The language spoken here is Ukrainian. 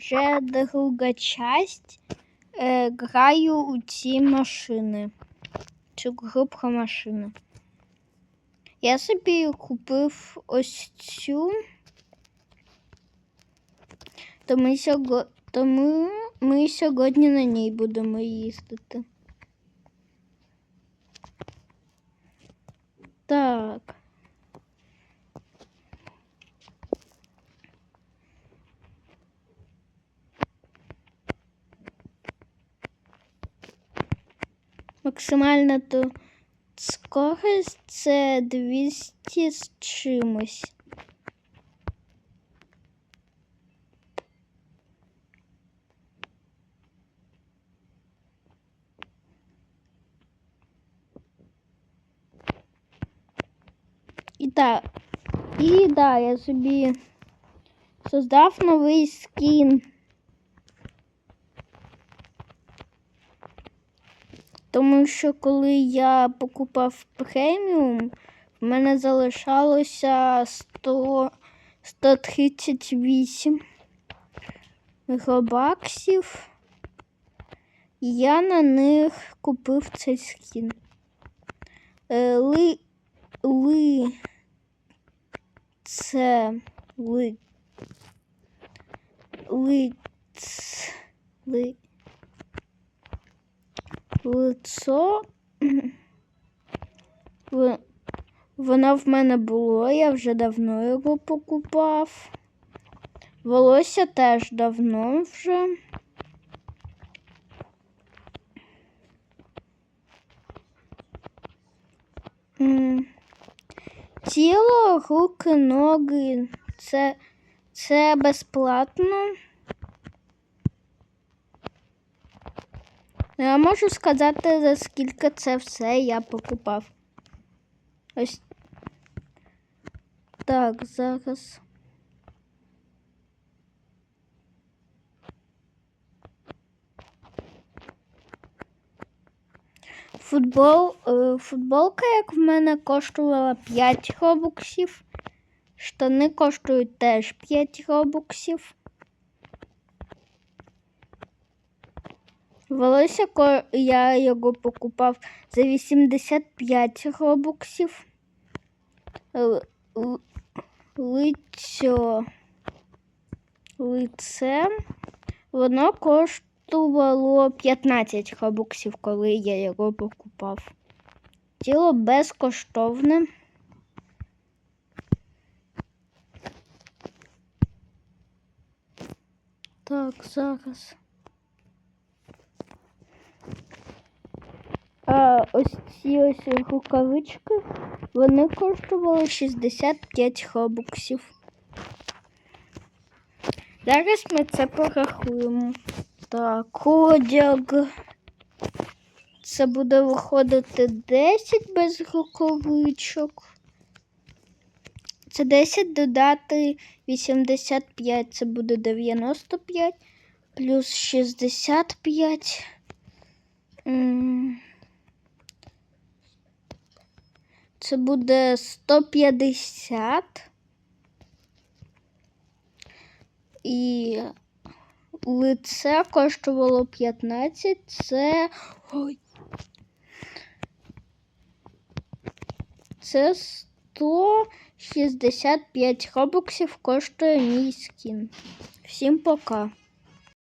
вже друга часть е, граю у ці машини. Цю групу машини. Я собі купив ось цю. Тому, сього... Тому ми сьогодні на ній будемо їздити. Так. Максимальна то скорость це 200 з чимось. І так, і да, я собі создав новий скін. Тому що коли я покупав преміум, в мене залишалося 100, 138 робаксів. Я на них купив цей скін. Е, Ли, ли, це ли, ли, ли, лицо. Воно в мене було, я вже давно його покупав. Волосся теж давно вже. Тіло, руки, ноги. Це, це безплатно. Я можу сказати, за скільки це все я покупав. Ось. Так, зараз. Футбол, е, футболка, як в мене, коштувала 5 робоксів. Штани коштують теж 5 робоксів. Волосся я його покупав за 85 робоксів. Лицьо. Лице. Воно коштувало 15 робоксів, коли я його покупав. Тіло безкоштовне. Так, зараз. А ось ці ось рукавички, вони коштували 65 робоксів. Зараз ми це порахуємо. Так, одяг. Це буде виходити 10 без рукавичок. Це 10 додати 85, це буде 95, плюс 65. М, Це буде 150. І лице коштувало 15. Це. Ой. Це 165 робоксів коштує мій скін. Всім пока.